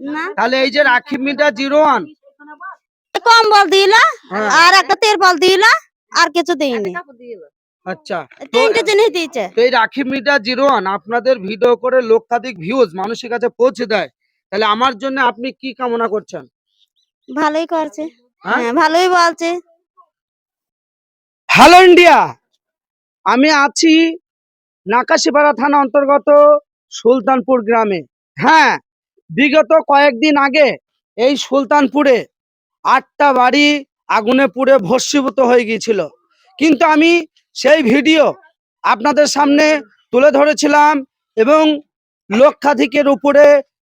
না? তাহলে এই যে রাখি মিটার জিরো ওয়ান। কম্বল দিলা হ্যাঁ। আর একটা তেরপল দিলা আর কিছু দিইনি আচ্ছা। তিনটে জিনিস দিয়েছে। তো এই রাখি মিটার জিরো ওয়ান আপনাদের ভিডিও করে লক্ষাধিক ভিউজ মানুষের কাছে পৌঁছে দেয়। তাহলে আমার জন্য আপনি কি কামনা করছেন? ভালোই করছে। হ্যাঁ? হ্যাঁ ভালোই বলছে। হ্যালো ইন্ডিয়া আমি আছি নাকাশিপাড়া থানা অন্তর্গত সুলতানপুর গ্রামে। হ্যাঁ বিগত কয়েকদিন আগে এই সুলতানপুরে আটটা বাড়ি আগুনে পুড়ে ভস্মীভূত হয়ে গিয়েছিল। কিন্তু আমি সেই ভিডিও আপনাদের সামনে তুলে ধরেছিলাম এবং লক্ষাধিকের উপরে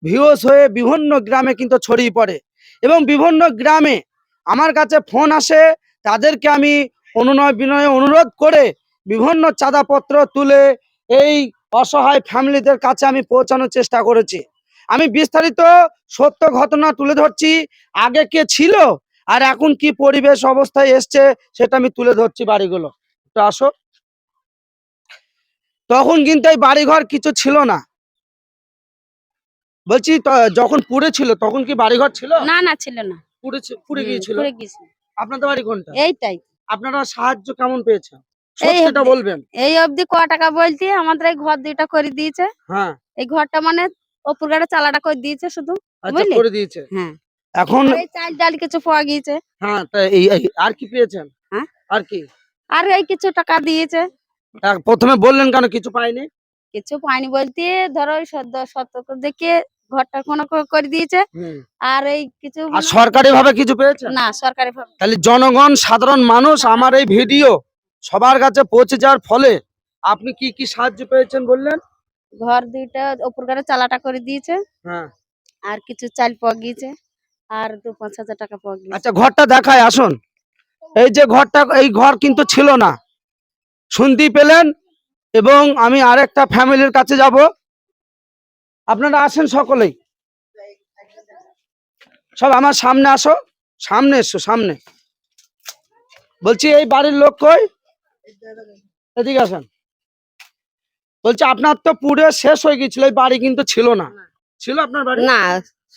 ভিউস হয়ে বিভিন্ন গ্রামে কিন্তু ছড়িয়ে পড়ে এবং বিভিন্ন গ্রামে আমার কাছে ফোন আসে, তাদেরকে আমি অনুনয় বিনয় অনুরোধ করে বিভিন্ন চাঁদাপত্র তুলে এই অসহায় ফ্যামিলিদের কাছে আমি পৌঁছানোর চেষ্টা করেছি। আমি বিস্তারিত সত্য ঘটনা তুলে ধরছি। আগে কে ছিল আর এখন কি পরিবেশ অবস্থায় এসছে সেটা আমি তুলে ধরছি বাড়িগুলো। তো আসো। তখন কিন্তু এই বাড়িঘর কিছু ছিল না। বলছি যখন পুড়ে ছিল তখন কি বাড়িঘর ছিল? না না ছিল না। পুড়ে গিয়েছিল? পুড়ে আপনাদের বাড়ি কোনটা? এইটাই। আপনারা সাহায্য কেমন পেয়েছেন? এই সত্যিটা অবধি। বলবেন। এই অবধি ক টাকা বলছি আমাদের এই ঘর দুইটা করে দিয়েছে। হ্যাঁ। এই ঘরটা মানে ওপর গাড়ে চালাটা করে দিয়েছে শুধু আচ্ছা বুঝলি? করে দিয়েছে? হ্যাঁ। এখন এই চাল ডাল কিছু পাওয়া গিয়েছে। হ্যাঁ আর কি পেয়েছেন? হ্যাঁ? আর কি? আর এই কিছু টাকা দিয়েছে। প্রথমে বললেন কেন কিছু পাইনি কিছু পাইনি বলতে ধরো ওই সদ্য সতর্ক দেখে ঘরটা কোনো করে দিয়েছে। আর এই কিছু সরকারি ভাবে কিছু পেয়েছেন? না সরকারি ভাবে তাহলে জনগণ সাধারণ মানুষ আমার এই ভিডিও সবার কাছে পৌঁছে যাওয়ার ফলে আপনি কি কি সাহায্য পেয়েছেন বললেন? ঘর দুইটা ওপর গাড়ে চালাটা করে দিয়েছে। হ্যাঁ। আর কিছু চাল পাওয়া গিয়েছে আর দু পাঁচ হাজার টাকা পাওয়া গিয়েছে আচ্ছা ঘরটা দেখায় আসুন। এই যে ঘরটা এই ঘর কিন্তু ছিল না। শুনতেই পেলেন এবং আমি আরেকটা ফ্যামিলির কাছে যাব। আপনারা আসেন সকলেই। সব আমার সামনে আসো। সামনে এসো সামনে। বলছি এই বাড়ির লোক কই? এদিকে আসেন। বলছি আপনার তো পুরে শেষ হয়ে গেছিল এই বাড়ি কিন্তু ছিল না। ছিল আপনার বাড়ি? না।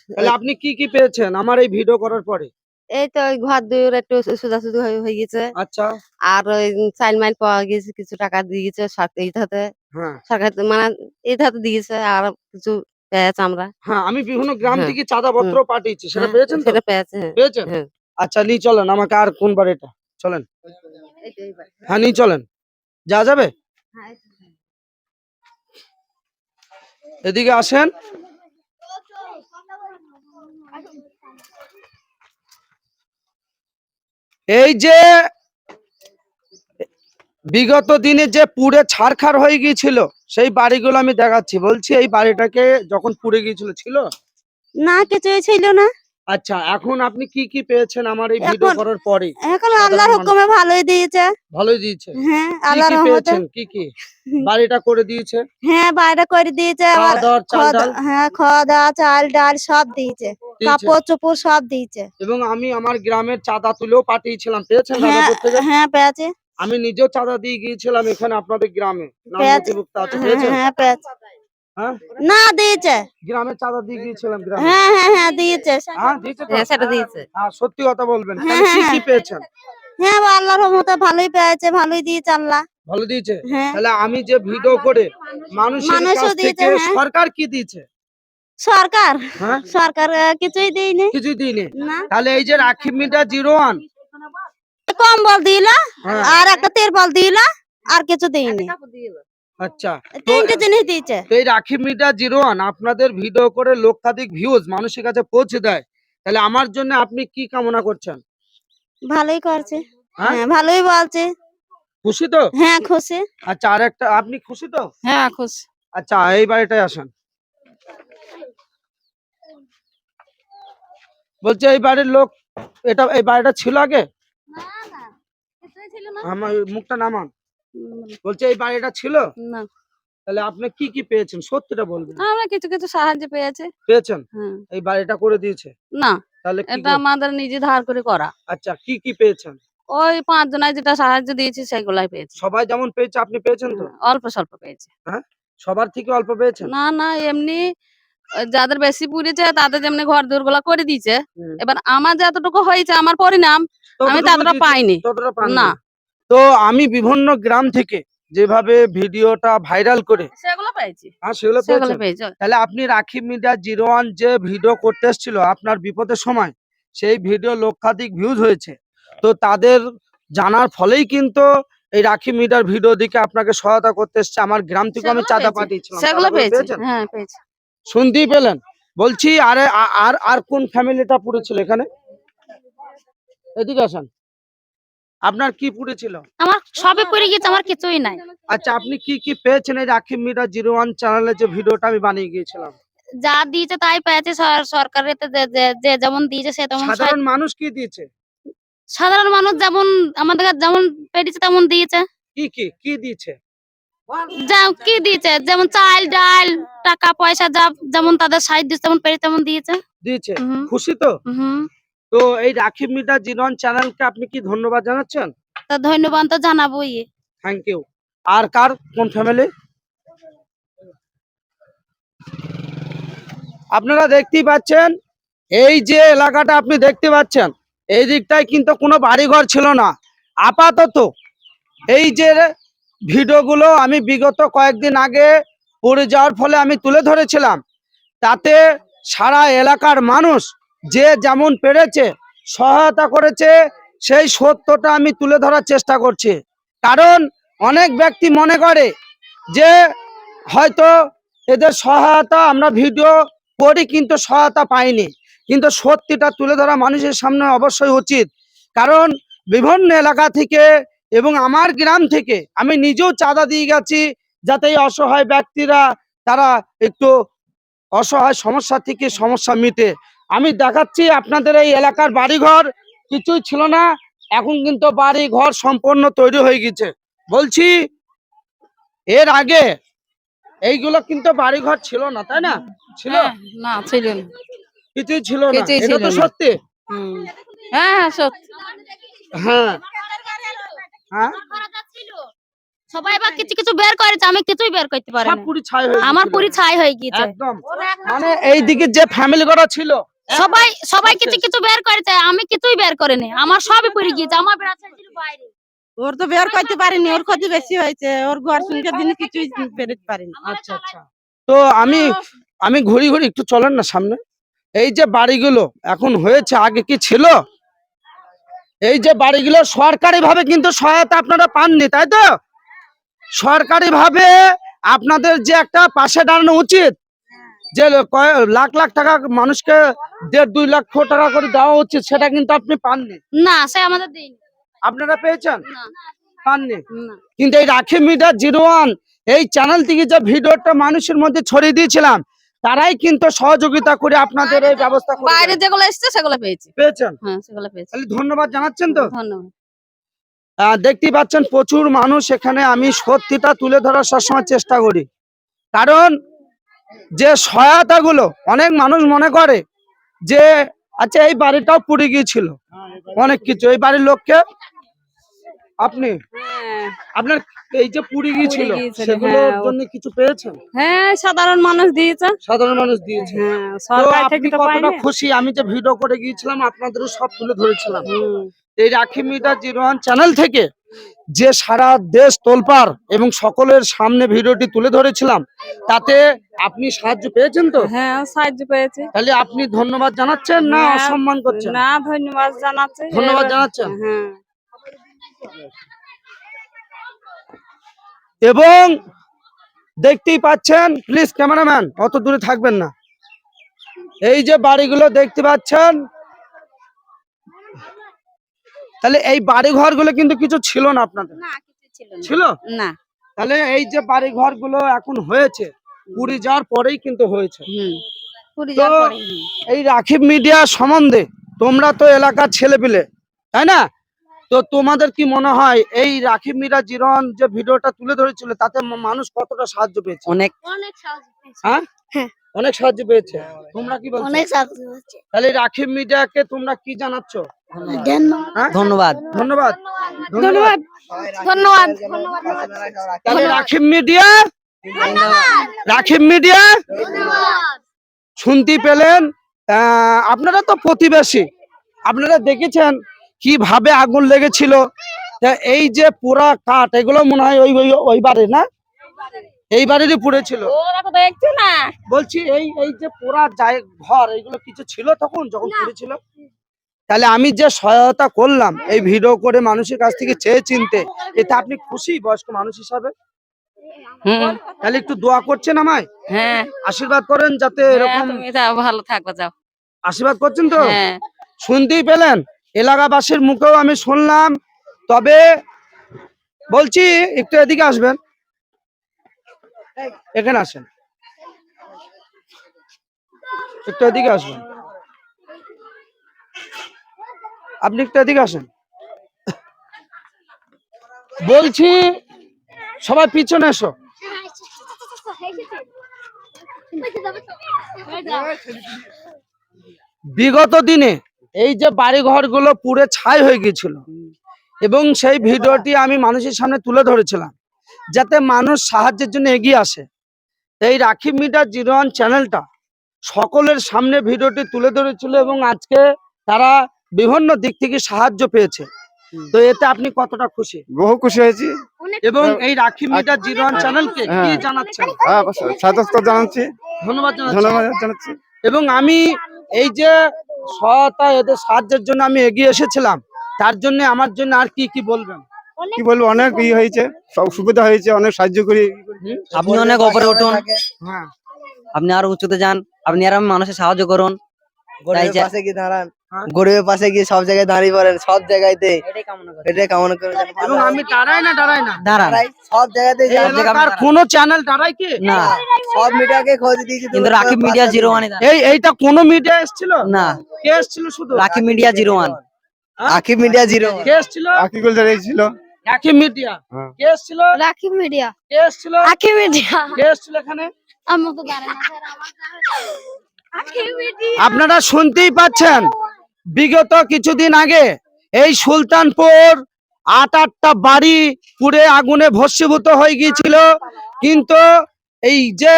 তাহলে আপনি কি কি পেয়েছেন আমার এই ভিডিও করার পরে? এই তো ওই ঘর দুইয়ের একটু সুদাসুদি হয়ে হয়ে গেছে। আচ্ছা। আর ওই চাইল মাইল পাওয়া গেছে কিছু টাকা দিয়ে গেছে এইটাতে। হ্যাঁ। সরকার মানে এইটাতে দিয়েছে আর কিছু পেয়েছে আমরা। হ্যাঁ আমি বিভিন্ন গ্রাম হ্যাঁ, থেকে চাঁদা পত্র পাঠিয়েছি সেটা হ্যাঁ, পেয়েছেন সেটা পেয়েছে হ্যাঁ। পেয়েছেন? হ্যাঁ। আচ্ছা নিয়ে চলেন আমাকে আর কোন বার এটা? চলেন। হ্যাঁ নিয়ে চলেন। যা যাবে? এদিকে আসেন। এই যে বিগত দিনে যে পুড়ে ছাড়খার হয়ে গিয়েছিল, সেই বাড়িগুলো আমি দেখাচ্ছি। বলছি এই বাড়িটাকে যখন পুড়ে গিয়েছিল, ছিল? না কিছুই ছিল না। আচ্ছা এখন আপনি কি কি পেয়েছেন আমার এই ভিডিও করার পরে? এখন আল্লাহর হুকুমে ভালোই দিয়েছে। ভালোই দিয়েছে? হ্যাঁ আল্লাহর রহমতে। কি কি? বাড়িটা করে দিয়েছে? হ্যাঁ বাইরে করে দিয়েছে আবার হ্যাঁ খাওয়া দাওয়া চাল ডাল সব দিয়েছে। কাপড় চোপড় সব দিয়েছে। এবং আমি আমার গ্রামের চাঁদা তুলেও পাঠিয়েছিলাম। পেয়েছেন হ্যাঁ রাজাপুর হ্যাঁ পেয়েছে। আমি নিজেও চাঁদা দিয়ে গিয়েছিলাম এখানে আপনাদের গ্রামে। হ্যাঁ হ্যাঁ পেয়েছে। হ্যাঁ না দিয়েছে। গ্রামে চাঁদা দিয়ে গিয়েছিলাম গ্রামে। হ্যাঁ হ্যাঁ হ্যাঁ দিয়েছে। হ্যাঁ দিয়েছে হ্যাঁ সেটা দিয়েছে। হ্যাঁ সত্যি কথা বলবেন। হ্যাঁ, কি হ্যাঁ, কি হ্যাঁ। পেয়েছেন? হ্যাঁ আল্লাহর রহমতে ভালোই পেয়েছে ভালোই দিয়েছে আল্লাহ। ভালো দিয়েছে? হ্যাঁ। তাহলে আমি যে ভিডিও করে মানুষের মানুষও কাছ দিয়েছে, থেকে হ্যাঁ। সরকার কি দিয়েছে? সরকার? হ্যাঁ। সরকার কিছুই দেয়নি কিছুই দিইনি? তাহলে এই যে রাখি মিটার জিরো ওয়ান। কম্বল দিলা হ্যাঁ। আর একটা তেরপল দিলা আর কিছু দিইনি। আচ্ছা তিনটে জিনিস দিয়েছে। তো এই রাখি মিটার জিরো ওয়ান আপনাদের ভিডিও করে লক্ষাধিক ভিউজ মানুষের কাছে পৌঁছে দেয়। তাহলে আমার জন্য আপনি কি কামনা করছেন? ভালোই করছে। হ্যাঁ? হ্যাঁ ভালোই বলছে। খুশি তো? হ্যাঁ খুশি। আচ্ছা আর একটা আপনি খুশি তো? হ্যাঁ খুশি। আচ্ছা এই বাড়িটায় আসেন। বলছে এই বাড়ির লোক এটা এই বাড়িটা ছিল আগে? আমার মুখটা নামান। বলছে এই বাড়িটা ছিল? না। তাহলে আপনি কি কি পেয়েছেন? সত্যিটা বলবেন। আমরা কিছু কিছু সাহায্য পেয়েছে। পেয়েছেন? হ্যাঁ। এই বাড়িটা করে দিয়েছে? না। তাহলে এটা আমাদের নিজে ধার করে করা। আচ্ছা কি কি পেয়েছেন? ওই পাঁচ জনায় যেটা সাহায্য দিয়েছে সেগুলাই পেয়েছে। সবাই যেমন পেয়েছে আপনি পেয়েছেন তো? হ্যাঁ, অল্প স্বল্প পেয়েছে। সবার থেকে অল্প পেয়েছেন? না না এমনি যাদের বেশি পুড়েছে তাদের যেমনি ঘর দূরগুলা করে দিয়েছে। এবার আমার যতটুকু হয়েছে আমার পরিণাম আমি ততটা পাইনি। না। তো আমি বিভিন্ন গ্রাম থেকে যেভাবে ভিডিওটা ভাইরাল করে সেগুলো পেয়েছি। হ্যাঁ সেগুলো পেয়েছি। তাহলে আপনি রাখি মিডিয়া জিরো ওয়ান যে ভিডিও করতে এসেছিল আপনার বিপদের সময় সেই ভিডিও লক্ষাধিক ভিউজ হয়েছে। তো তাদের জানার ফলেই কিন্তু এই রাখি মিডিয়ার ভিডিও দিকে আপনাকে সহায়তা করতে এসছে। আমার গ্রাম থেকে আমি চাঁদা পাঠিয়েছিলাম। সেগুলো পেয়েছি। হ্যাঁ পেয়েছি। শুনতেই পেলেন। বলছি আরে আর আর কোন ফ্যামিলিটা পুড়েছিল এখানে? এদিকে আসেন। আপনার কি পুড়েছিল? আমার সবে পড়ে গেছে আমার কিছুই নাই। আচ্ছা আপনি কি কি পেয়েছেন এই রাখি মিডিয়া জিরো ওয়ান চ্যানেলে যে ভিডিওটা আমি বানিয়ে গিয়েছিলাম? যা দিয়েছে তাই পেয়েছে সর- সরকারের যে- যেমন দিয়েছে সে তেমন সাধারণ মানুষ কি দিয়েছে? সাধারণ মানুষ যেমন আমাদের যেমন পেরেছে তেমন দিয়েছে। কি কি কি দিয়েছে? যা কি দিয়েছে? যেমন চাল ডাল টাকা পয়সা যা যেমন তাদের সাহায্য তেমন পেরে তেমন দিয়েছে। দিয়েছে? খুশি তো? হুম তো এই রাখি মিডিয়া জিরো ওয়ান চ্যানেলকে আপনি কি ধন্যবাদ জানাচ্ছেন? তা ধন্যবাদ তো জানাবোই। থ্যাংক ইউ আর কার কোন ফ্যামিলি আপনারা দেখতেই পাচ্ছেন এই যে এলাকাটা আপনি দেখতে পাচ্ছেন এই দিকটায় কিন্তু কোনো বাড়িঘর ছিল না। আপাতত এই যে ভিডিওগুলো আমি বিগত কয়েকদিন আগে পড়ে যাওয়ার ফলে আমি তুলে ধরেছিলাম তাতে সারা এলাকার মানুষ যে যেমন পেরেছে, সহায়তা করেছে, সেই সত্যটা আমি তুলে ধরার চেষ্টা করছি। কারণ অনেক ব্যক্তি মনে করে যে হয়তো এদের সহায়তা আমরা ভিডিও করি কিন্তু সহায়তা পাইনি। কিন্তু সত্যিটা তুলে ধরা মানুষের সামনে অবশ্যই উচিত। কারণ বিভিন্ন এলাকা থেকে এবং আমার গ্রাম থেকে আমি নিজেও চাঁদা দিয়ে গেছি যাতে এই অসহায় ব্যক্তিরা তারা একটু অসহায় সমস্যা থেকে সমস্যা মিটে। আমি দেখাচ্ছি আপনাদের এই এলাকার বাড়িঘর। কিছুই ছিল না। এখন কিন্তু বাড়ি ঘর সম্পূর্ণ তৈরি হয়ে গেছে। বলছি এর আগে এইগুলো কিন্তু বাড়ি ঘর ছিল না তাই না? ছিল? হ্যাঁ, না ছিল না। কিছুই ছিল না। এটা তো সত্যি? হ্যাঁ হ্যাঁ সত্যি। হ্যাঁ। হ্যাঁ? সবাই বা কিছু কিছু বের করেছে আমি কিছুই বের করতে পারি ছাই আমার। পুরি ছাই হয়ে গিয়েছে একদম। মানে এইদিকে যে ফ্যামিলি করা ছিল সবাই সবাই কিছু কিছু বের করেছে আমি কিছুই বের করিনি। আমার সবই পড়ে গিয়েছে আমার বেড়া ছিল বাইরে। ওর তো বের করতে পারিনি ওর ক্ষতি বেশি হয়েছে ওর ঘর শুনকে দিনে কিছুই বেরোতে পারিনি। আচ্ছা আচ্ছা। তো আমি আমি ঘুরি ঘুরি একটু চলেন না সামনে। এই যে বাড়িগুলো এখন হয়েছে আগে কি ছিল? এই যে বাড়িগুলো সরকারি ভাবে কিন্তু সহায়তা আপনারা পাননি তাই তো? সরকারি ভাবে আপনাদের যে একটা পাশে দাঁড়ানো উচিত যে লাখ লাখ টাকা মানুষকে দেড় দুই লক্ষ টাকা করে দেওয়া হচ্ছে সেটা কিন্তু আপনি পাননি। না সে আমাদের দিন আপনারা পেয়েছেন? পাননি? কিন্তু এই রাখি মিডিয়া জিরো ওয়ান এই চ্যানেল থেকে যে ভিডিওটা মানুষের মধ্যে ছড়িয়ে দিয়েছিলাম তারাই কিন্তু সহযোগিতা করে আপনাদের এই ব্যবস্থা করে বাইরে যেগুলো এসছে সেগুলো পেয়েছি। পেয়েছেন? হ্যাঁ সেগুলো পেয়েছি। তাহলে ধন্যবাদ জানাচ্ছেন তো? ধন্যবাদ। দেখতেই পাচ্ছেন প্রচুর মানুষ এখানে আমি সত্যিটা তুলে ধরার সবসময় চেষ্টা করি। কারণ যে সহায়তাগুলো অনেক মানুষ মনে করে যে আচ্ছা এই বাড়িটাও পুড়ে গিয়েছিল। অনেক কিছু। এই বাড়ির লোককে আপনি আপনার এই যে পুড়ে গিয়েছিল গিয়েছিল, সেগুলোর হ্যাঁ, জন্য কিছু পেয়েছেন? হ্যাঁ সাধারণ মানুষ দিয়েছে। সাধারণ মানুষ দিয়েছে। হ্যাঁ সরকার থেকে তো কতটা খুশি? আমি যে ভিডিও করে গিয়েছিলাম আপনাদেরও সব তুলে ধরেছিলাম। এই রাখি মিটা জিরো চ্যানেল থেকে যে সারা দেশ তোলপার এবং সকলের সামনে ভিডিওটি তুলে ধরেছিলাম তাতে আপনি সাহায্য পেয়েছেন তো? হ্যাঁ সাহায্য পেয়েছি। তাহলে আপনি ধন্যবাদ জানাচ্ছেন না হ্যাঁ, অসম্মান করছেন? না ধন্যবাদ জানাচ্ছি। ধন্যবাদ জানাচ্ছেন? হ্যাঁ। এবং দেখতেই পাচ্ছেন প্লিজ ক্যামেরাম্যান অত দূরে থাকবেন না। এই যে বাড়িগুলো দেখতে পাচ্ছেন তাহলে এই বাড়ি ঘরগুলো কিন্তু কিছু ছিল না আপনাদের? না কিছু ছিল না। ছিল? না। তাহলে এই যে বাড়ি ঘরগুলো এখন হয়েছে পুরী যাওয়ার পরেই কিন্তু হয়েছে। তো-। এই রাখিব মিডিয়া সম্বন্ধে তোমরা তো এলাকার ছেলে পেলে তাই না? তো তোমাদের কি মনে হয় এই রাখিব মিডিয়া জিরন যে ভিডিওটা তুলে ধরেছিল তাতে মানুষ কতটা সাহায্য পেয়েছে? অনেক। অনেক সাহায্য পেয়েছে। হ্যাঁ? হ্যাঁ। অনেক সাহায্য পেয়েছে। তোমরা কি বলছো? অনেক সাহায্য হয়েছে তাহলে রাখিব মিডিয়াকে তোমরা কি জানাচ্ছ? হ্যাঁ? ধন্যবাদ। ধন্যবাদ। ধন্যবাদ। ধন্যবাদ। তাহলে রাখিব মিডিয়া? রাখিব মিডিয়া? ধন্যবাদ। শুনতে পেলেন আহ, আপনারা তো প্রতিবেশী। আপনারা দেখেছেন কীভাবে আগুন লেগেছিল? তা এই যে পোড়া কাঠ এগুলো মনে হয় ওই ওই- ওই বাড়ি না? এই বাড়িরই পুড়েছিল। ওরা তো দেখছ না? বলছি এই এই যে পোড়া ঘর এইগুলো কিছু ছিল তখন যখন পুড়েছিল? তাহলে আমি যে সহায়তা করলাম এই ভিডিও করে মানুষের কাছ থেকে চেয়ে চিনতে এতে আপনি খুশি বয়স্ক মানুষ হিসাবে? তাহলে একটু দোয়া করছেন আমায়? হ্যাঁ। আশীর্বাদ করেন যাতে এরকম তুমি ভালো থাকো যাও। আশীর্বাদ করছেন তো? হ্যাঁ। শুনতেই পেলেন? এলাকাবাসীর মুখেও আমি শুনলাম। তবে বলছি একটু এদিকে আসবেন। এখানে আসেন। একটু এদিকে আসবেন। আপনি একটু এদিকে আসেন। বলছি, সবাই পিছনে এসো। বিগত দিনে এই যে বাড়ি ঘরগুলো পুড়ে ছাই হয়ে গিয়েছিল, এবং সেই ভিডিওটি আমি মানুষের সামনে তুলে ধরেছিলাম। যাতে মানুষ সাহায্যের জন্য এগিয়ে আসে। এই রাখি মিডিয়া জিরো ওয়ান চ্যানেলটা সকলের সামনে ভিডিওটি তুলে ধরেছিল এবং আজকে তারা বিভিন্ন দিক থেকে সাহায্য পেয়েছে। তো এতে আপনি কতটা খুশি? বহু খুশি হয়েছি। এবং এই রাখি মিডিয়া জিরো ওয়ান চ্যানেলকে কি হ্যাঁ। জানাচ্ছেন? হ্যাঁ, স্বাগত জানাচ্ছি। ধন্যবাদ জানাচ্ছি। ধন্যবাদ জানাচ্ছি। এবং আমি এই যে সহায়তা এদের সাহায্যের জন্য আমি এগিয়ে এসেছিলাম তার জন্য আমার জন্য আর কি কি বলবেন? কি বলব অনেক ই হয়েছে সব সুবিধা হয়েছে অনেক সাহায্য করি। আপনি অনেক ওপরে উঠুন। হ্যাঁ। আপনি আরও উঁচুতে যান আপনি আর মানুষের সাহায্য করুন। তাই গরিবের পাশে গিয়ে দাঁড়ান। হ্যাঁ। গরিবের পাশে গিয়ে সব জায়গায় দাঁড়িয়ে পড়েন সব জায়গাতে। এটাই কামনা করে। এবং আমি দাঁড়াই না দাঁড়াই না। দাঁড়ান। সব জায়গাতে কোন চ্যানেল দাঁড়ায় কি? না সব মিডিয়াকে খোঁজ দিয়েছি। কিন্তু রাকিব মিডিয়া জিরো ওয়ান এই এইটা কোন মিডিয়া এসেছিল? না। কে এসেছিল শুধু? Rakib media zero one Rakib media zero কে এসেছিল? আকিকুল ছিল। একই মিডিয়া। হ্যাঁ। কে এসেছিল? রাখি মিডিয়া। কে এসেছিল? আখি মিডিয়া। কে এসেছিল এখানে? আমি তো জানি না। আখি মিডিয়া। আপনারা শুনতেই পাচ্ছেন বিগত কিছুদিন আগে এই সুলতানপুর আট আটটা বাড়ি পুড়ে আগুনে ভস্মীভূত হয়ে গিয়েছিল। কিন্তু এই যে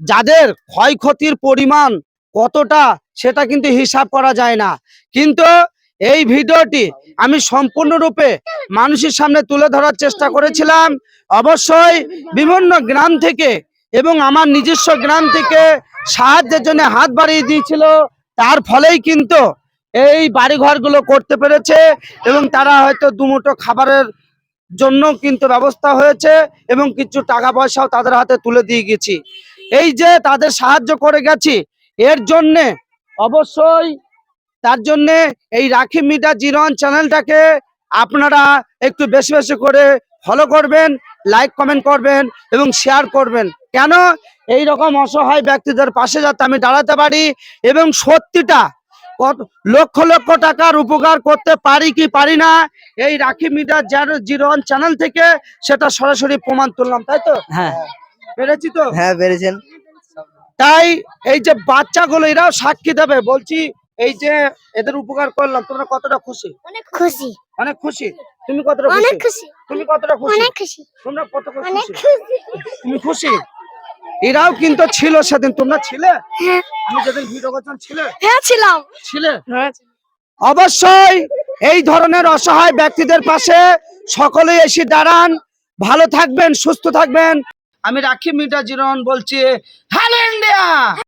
যাদের ক্ষয়ক্ষতির পরিমাণ কতটা সেটা কিন্তু হিসাব করা যায় না। কিন্তু এই ভিডিওটি আমি সম্পূর্ণরূপে মানুষের সামনে তুলে ধরার চেষ্টা করেছিলাম। অবশ্যই বিভিন্ন গ্রাম থেকে এবং আমার নিজস্ব গ্রাম থেকে সাহায্যের জন্য হাত বাড়িয়ে দিয়েছিল। তার ফলেই কিন্তু এই বাড়িঘরগুলো করতে পেরেছে এবং তারা হয়তো দুমুঠো খাবারের জন্য কিন্তু ব্যবস্থা হয়েছে এবং কিছু টাকা পয়সাও তাদের হাতে তুলে দিয়ে গেছি। এই যে তাদের সাহায্য করে গেছি, এর জন্যে অবশ্যই তার জন্যে এই রাখি মিডিয়া জিরন চ্যানেলটাকে আপনারা একটু বেশি বেশি করে ফলো করবেন লাইক কমেন্ট করবেন এবং শেয়ার করবেন। কেন? এই রকম অসহায় ব্যক্তিদের পাশে যাতে আমি দাঁড়াতে পারি এবং সত্যিটা কত লক্ষ লক্ষ টাকার উপকার করতে পারি কি পারি না এই রাখি মিডিয়া জিরো ওয়ান চ্যানেল থেকে সেটা সরাসরি প্রমাণ তুললাম তাই তো? হ্যাঁ। পেরেছি তো? হ্যাঁ পেরেছেন। তাই এই যে বাচ্চাগুলো এরাও সাক্ষী দেবে বলছি এই যে এদের উপকার করলাম তোমরা কতটা খুশি? অনেক খুশি। অনেক খুশি? তুমি কতটা অনেক খুশি? তুমি কতটা খুশি? অনেক খুশি। তোমরা কত খুশি? তুমি খুশি? এরাও কিন্তু ছিল সেদিন। তোমরা ছিলে? হ্যাঁ। আমি যেদিন ভিডিও করছিলাম ছিলে? হ্যাঁ ছিলাম। ছিলে? অবশ্যই এই ধরনের অসহায় ব্যক্তিদের পাশে সকলেই এসে দাঁড়ান। ভালো থাকবেন সুস্থ থাকবেন। আমি রাখি মিটা জিরন বলছি হ্যালো ইন্ডিয়া!